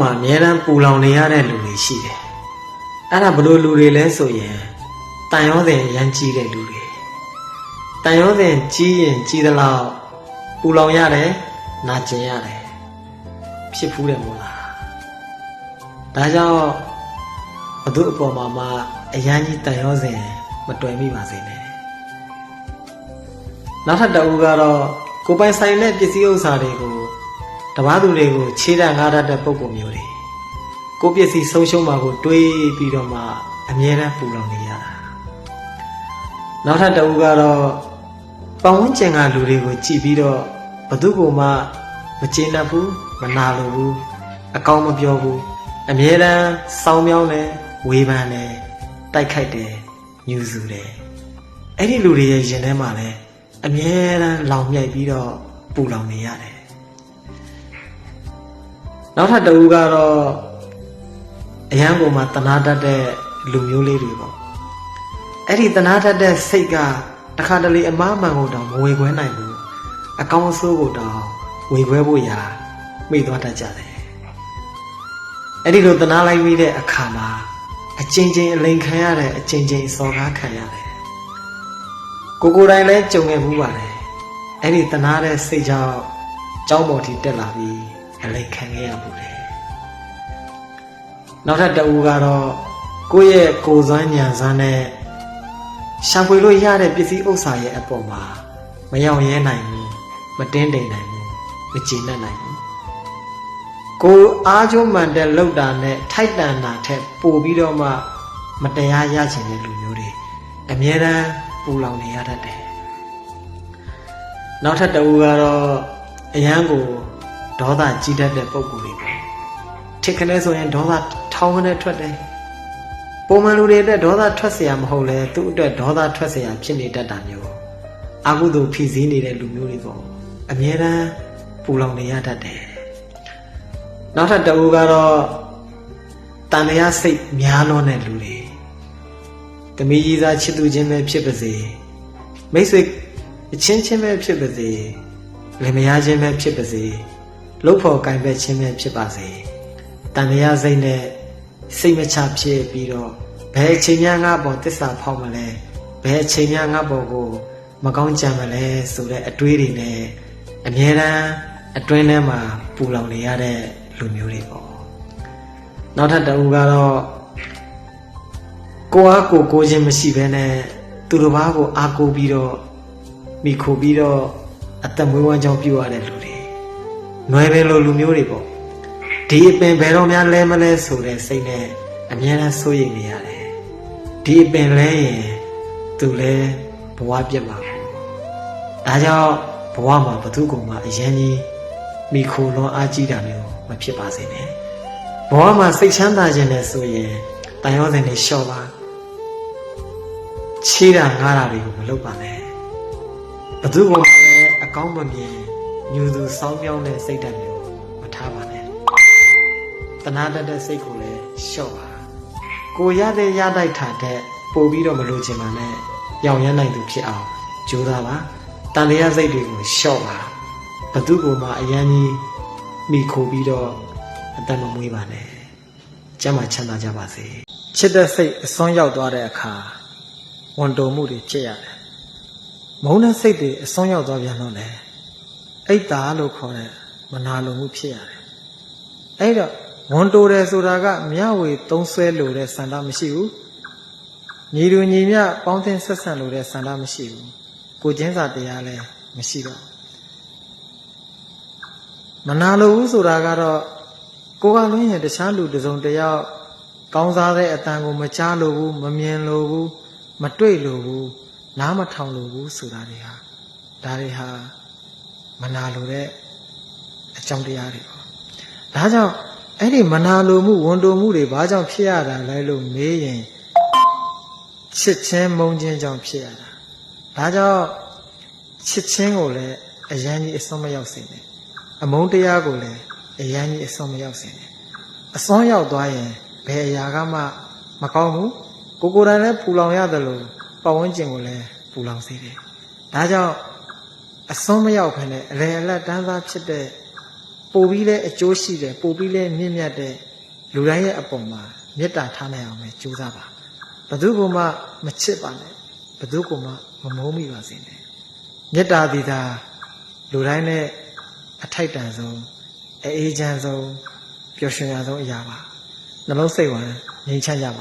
မှာအများတန်းပူလောင်နေရတဲ့လူတွေရှိတယ်အဲ့ဒါဘယ်လိုလူတွေလဲဆိုရင်တန်ရောစဉ်ရမ်းကြီးတဲ့လူတွေတန်ရောစဉ်ကြီးရင်ကြီးသလောက်ပူလောင်ရတယ်နာကျင်ရတယ်ဖြစ်ဖူးတယ်မို့လားဒါကြောင့်ဘသူအပေါ်မှာမှအရန်ကြီးတန်ရောစဉ်မတွေ့မိပါစေနဲ့နောက်ထပ်တစ်ဦးကတော့ကိုယ်ပိုင်ဆိုင်တဲ့ပစ္စည်းဥစ္စာတွေကို တပားသူတွေကိုခြေတံငားတတ်တဲ့ပုံပုံမျိုးတွေကိုယ်ပစ္စည်းဆုံးရှုံးမှာကိုတွေးပြီးတော့မှအမြဲတမ်းပူလောင်နေရတာနောက်ထပ်တစ်ဦးကတော့ပတ်ဝန်းကျင်ကလူတွေကိုကြည်ပြီးတော့ဘသူကမှမကျေနပ်ဘူးမနာလိုဘူးအကောင်းမပြောဘူးအမြဲတမ်းစောင်းမြောင်းတယ်ဝေဖန်တယ်တိုက်ခိုက်တယ်ညှူဆူတယ်အဲ့ဒီလူတွေရဲ့ရင်ထဲမှာလည်းအမြဲတမ်းလောင်မြိုက်ပြီးတော့ပူလောင်နေရတယ် နောက်ထပ်တစ်ဦးကတော့အရန်ပေါ်မှာတနာတတ်တဲ့လူမျိုးလေးတွေပေါ့အဲ့ဒီတနာတတ်တဲ့စိတ်ကတခါတလေအမားမှန်ကိုတော့မဝေခွဲနိုင်ဘူးအကောင်းအဆိုးကိုတော့ဝေခွဲဖို့ရာမိသွားတတ်ကြတယ်အဲ့ဒီလိုတနာလိုက်ပြီးတဲ့အခါမှာအချင်းချင်းအလိန်ခံရတဲ့အချင်းချင်းစော်ကားခံရတယ်ကိုကိုယ်တိုင်လည်းကြုံခဲ့မှုပါတယ်အဲ့ဒီတနာတဲ့စိတ်ကြောင့်ကြောင်းပေါ်ထိတက်လာပြီး အလိန်ခံခဲ့ရမှုတယ်နောက်ထပ်တစ်ဦးကတော့ကိုယ့်ရဲ့ကိုယ်စွမ်းညံစွမ်းနဲ့ရှာဖွေလို့ရတဲ့ပစ္စည်းဥစ္စာရဲ့အပေါ်မှာမရောက်ရဲနိုင်ဘူးမတင်းတိမ်နိုင်ဘူးမကျေနပ်နိုင်ဘူးကိုယ်အားကျိုးမှန်တဲ့လောက်တာနဲ့ထိုက်တန်တာထက်ပိုပြီးတော့မှမတရားရချင်တဲ့လူမျိုးတွေအမြဲတမ်းပူလောင်နေရတတ်တယ်နောက်ထပ်တစ်ဦးကတော့အရန်ကို ဒေါသကြီးတတ်တဲ့ပုံကိုယ်တွေပေါ့ထစ်ခနဲဆိုရင်ဒေါသထောင်းခနဲထွက်တယ်ပုံမှန်လူတွေအတွက်ဒေါသထွက်เสียမဟုတ်လဲသူ့အတွက်ဒေါသထွက်เสียဖြစ်နေတတ်တာမျိုးအကုသိုလ်ဖြစ်စည်းနေတဲ့လူမျိုးတွေပေါ့အမြဲတမ်းပူလောင်နေရတတ်တယ်နောက်ထပ်တစ်ဦးကတော့တန်တရားစိတ်များလွန်းတဲ့လူတွေတမီးကြီးစားချစ်သူချင်းပဲဖြစ်ပါစေမိတ်ဆွေအချင်းချင်းပဲဖြစ်ပါစေလင်မယားချင်းပဲဖြစ်ပါစေ လှုပ်ဖို့ကင်ပဲချင်းပဲဖြစ်ပါစေတန်တရားစိတ်နဲ့စိတ်မချဖြစ်ပြီးတော့ဘယ်အချိန်များငါပေါ်တစ္ဆာဖောက်မလဲဘယ်အချိန်များငါပေါ်ကို မကောင်းကြံမလဲဆိုတဲ့အတွေးတွေနဲ့အမြဲတမ်းအတွင်းထဲမှာပူလောင်နေရတဲ့လူမျိုးတွေပေါ့နောက်ထပ်တစ်ဦးကတော့ကိုအားကိုကိုချင်းမရှိဘဲနဲ့သူတစ်ပါးကိုအားကိုပြီးတော့မိခိုပြီးတော့အသက်မွေးဝမ်းကြောင်းပြုရတဲ့လူတွေ နွယ်ပင်လိုလူမျိုးတွေပေါ့ဒီအပင်ဘယ်တော့မှလဲမလဲဆိုတဲ့စိတ်နဲ့အမြဲတမ်းစိုးရိမ်နေရတယ်ဒီအပင်လဲရင်သူလဲဘဝပြတ်မှာပေါ့ဒါကြောင့်ဘဝမှာဘသူကောင်မှအရင်ကြီးမိခိုလွန်အားကြီးတာမျိုးမဖြစ်ပါစေနဲ့ဘဝမှာစိတ်ချမ်းသာခြင်းနဲ့ဆိုရင်တန်ရောစင်နေလျှော့ပါချေးတာငားတာတွေကိုမလုပ်ပါနဲ့ဘသူကောင်မှလည်းအကောင်းမမြင် ညူသူစောင်းမြောင်းတဲ့စိတ်ဓာတ်မျိုးမထားပါနဲ့တနာတတ်တဲ့စိတ်ကိုလည်းလျှော့ပါကိုရတဲ့ရတိုက်တာတဲ့ပို့ပြီးတော့မလို့ချင်ပါနဲ့ရောင်ရမ်းနိုင်သူဖြစ်အောင်ကြိုးစားပါတန်တရားစိတ်တွေကိုလျှော့ပါဘသူကမှအရန်ကြီးမိခိုပြီးတော့အတတ်မမွေးပါနဲ့ကျမ်းမာချမ်းသာကြပါစေချစ်တဲ့စိတ်အစွန်းရောက်သွားတဲ့အခါဝန်တုံမှုတွေဖြစ်ရတယ်မုန်းတဲ့စိတ်တွေအစွန်းရောက်သွားပြန်တော့လေ အိတ်တာလို့ခေါ်တဲ့မနာလိုမှုဖြစ်ရတယ်အဲ့တော့ဝန်တိုတယ်ဆိုတာကမျှဝေသုံးဆွဲလို့တဲ့စန္ဒမရှိဘူးညီလူညီမျှပေါင်းသင်းဆက်ဆံလို့တဲ့စန္ဒမရှိဘူးကိုချင်းစာတရားလည်းမရှိတော့မနာလိုဘူးဆိုတာကတော့ကိုကလွင်းရင်တခြားလူတစ်စုံတစ်ယောက်ကောင်းစားတဲ့အတန်ကိုမကြားလိုဘူးမမြင်လိုဘူးမတွေ့လိုဘူးနားမထောင်လိုဘူးဆိုတာတွေဟာဒါတွေဟာ မနာလိုတဲ့အကြောင်းတရားတွေပေါ့ဒါကြောင့်အဲ့ဒီမနာလိုမှုဝန်တိုမှုတွေဘာကြောင့်ဖြစ်ရတာလဲလို့မေးရင်ချစ်ချင်းမုန်းချင်းကြောင့်ဖြစ်ရတာဒါကြောင့်ချစ်ချင်းကိုလည်းအရန်ကြီးအစွန်းမရောက်စေနဲ့အမုန်းတရားကိုလည်းအရန်ကြီးအစွန်းမရောက်စေနဲ့အစွန်းရောက်သွားရင်ဘယ်အရာကမှမကောင်းဘူးကိုကိုယ်တိုင်လည်းပူလောင်ရတယ်လို့ပတ်ဝန်းကျင်ကိုလည်းပူလောင်စေတယ်ဒါကြောင့် အစွန်းမရောက်ခနဲ့အလေအလတ်တန်းစားဖြစ်တဲ့ပို့ပြီးလဲအကျိုးရှိတယ်ပို့ပြီးလဲမြင့်မြတ်တဲ့လူတိုင်းရဲ့အပေါ်မှာမေတ္တာထားနိုင်အောင်ပဲကြိုးစားပါဘယ်သူကမှမချစ်ပါနဲ့ဘယ်သူကမှမမိုးမိပါစေနဲ့မေတ္တာဒီသာလူတိုင်းနဲ့အထိုက်တန်ဆုံးအအေးချမ်းဆုံးပျော်ရွှင်ရဆုံးအရာပါနှလုံးစိတ်ဝမ်းငြိမ်းချမ်းကြပါ